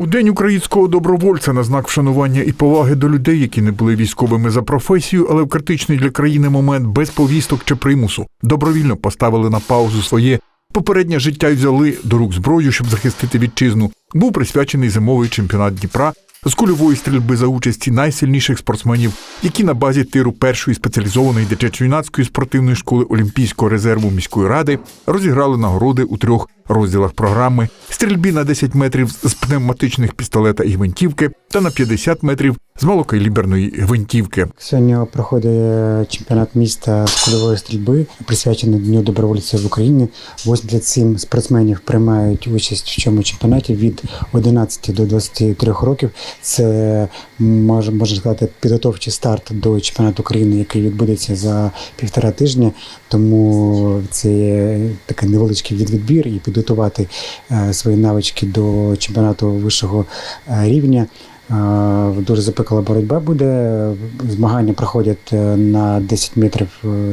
У день українського добровольця на знак вшанування і поваги до людей, які не були військовими за професією, але в критичний для країни момент без повісток чи примусу добровільно поставили на паузу своє попереднє життя і взяли до рук зброю, щоб захистити вітчизну. Був присвячений зимовий чемпіонат Дніпра з кульової стрільби за участі найсильніших спортсменів, які на базі тиру першої спеціалізованої дитячо-юнацької спортивної школи Олімпійського резерву міської ради розіграли нагороди у трьох розділах програми: стрільбі на 10 метрів з пневматичних пістолета і гвинтівки та на 50 метрів з малокаліберної гвинтівки. Сьогодні проходить чемпіонат міста з кульової стрільби, присвячений Дню добровольців в Україні. 87 спортсменів приймають участь в цьому чемпіонаті від 11 до 23 років. Це може можна сказати підготовчий старт до чемпіонату України, який відбудеться за півтора тижня. Тому це такий невеличкий відбір і підготувати е, свої навички до чемпіонату вищого е, рівня. Е, Дуже запекла боротьба буде. Змагання проходять на 10 метрів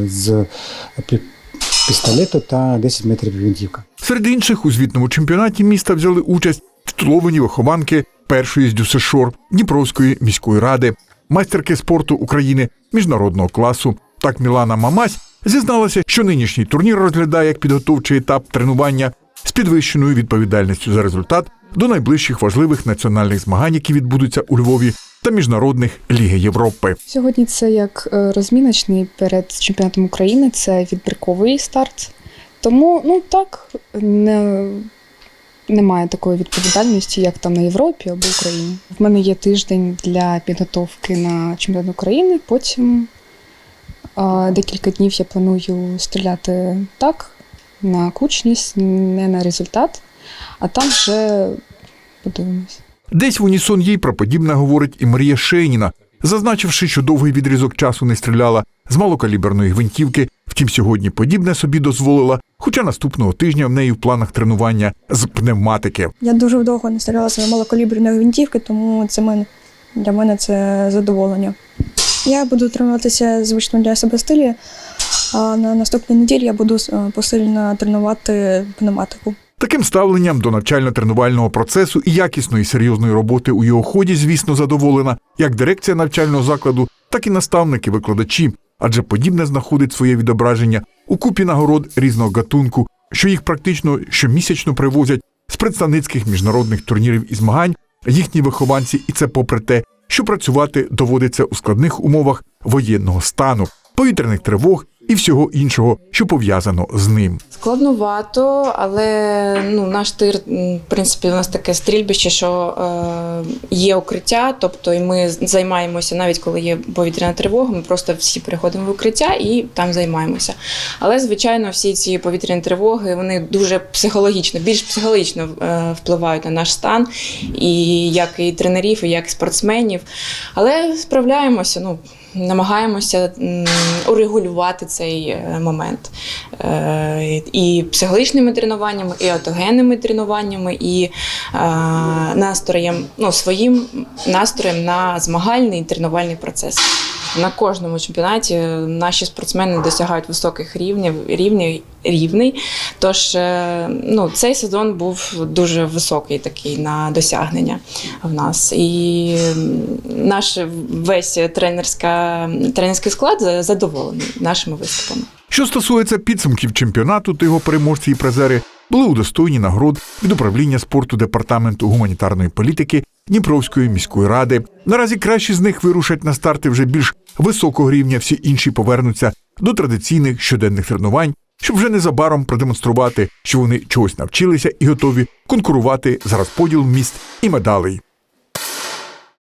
з пістолету та 10 метрів гвинтівка. Серед інших у звітному чемпіонаті міста взяли участь титуловані вихованки першої з ДЮСШОР Дніпровської міської ради, майстерки спорту України міжнародного класу. Так Мілана Мамась зізналася, що нинішній турнір розглядає як підготовчий етап тренування з підвищеною відповідальністю за результат до найближчих важливих національних змагань, які відбудуться у Львові, та міжнародних Ліги Європи. Сьогодні це як е, розміночний перед чемпіонатом України, це відбірковий старт. Тому, ну так, не, немає такої відповідальності, як там на Європі або Україні. В мене є тиждень для підготовки на чемпіонат України. Потім а, декілька днів я планую стріляти так, на кучність, не на результат, а там вже подивимось. Десь в унісон їй про подібне говорить і Марія Шейніна, зазначивши, що довгий відрізок часу не стріляла з малокаліберної гвинтівки. Втім, сьогодні подібне собі дозволила, хоча наступного тижня в неї в планах тренування з пневматики. Я дуже довго не стріляла своєї малокаліберної гвинтівки, тому це мен- для мене це задоволення. Я буду тренуватися звично для себе стилі, а на наступній неділі я буду е, посильно тренувати пневматику. Таким ставленням до навчально-тренувального процесу і якісної серйозної роботи у його ході, звісно, задоволена як дирекція навчального закладу, так і наставники, викладачі, адже подібне знаходить своє відображення у купі нагород різного гатунку, що їх практично щомісячно привозять з представницьких міжнародних турнірів і змагань. Їхні вихованці, і це попри те, що працювати доводиться у складних умовах воєнного стану, повітряних тривог і всього іншого, що пов'язано з ним. Складновато, але ну, наш тир, в принципі, у нас таке стрільбище, що е, є укриття, тобто і ми займаємося, навіть коли є повітряна тривога, ми просто всі переходимо в укриття і там займаємося. Але, звичайно, всі ці повітряні тривоги вони дуже психологічно, більш психологічно е, впливають на наш стан, і як і тренерів, і як спортсменів. Але справляємося. Ну, намагаємося урегулювати цей е, момент Е, і психологічними тренуваннями, і атогенними тренуваннями, і е, настроєм, ну, своїм настроєм на змагальний тренувальний процес. На кожному чемпіонаті наші спортсмени досягають високих рівнів, рівнів рівний. Тож е, ну, цей сезон був дуже високий такий на досягнення в нас. І наш весь тренерська, тренерський склад задоволений нашими виступами. Що стосується підсумків чемпіонату, то його переможці і призери були удостоєні нагород від управління спорту департаменту гуманітарної політики Дніпровської міської ради. Наразі кращі з них вирушать на старти вже більш високого рівня. Всі інші повернуться до традиційних щоденних тренувань, щоб вже незабаром продемонструвати, що вони чогось навчилися і готові конкурувати за розподіл міст і медалей.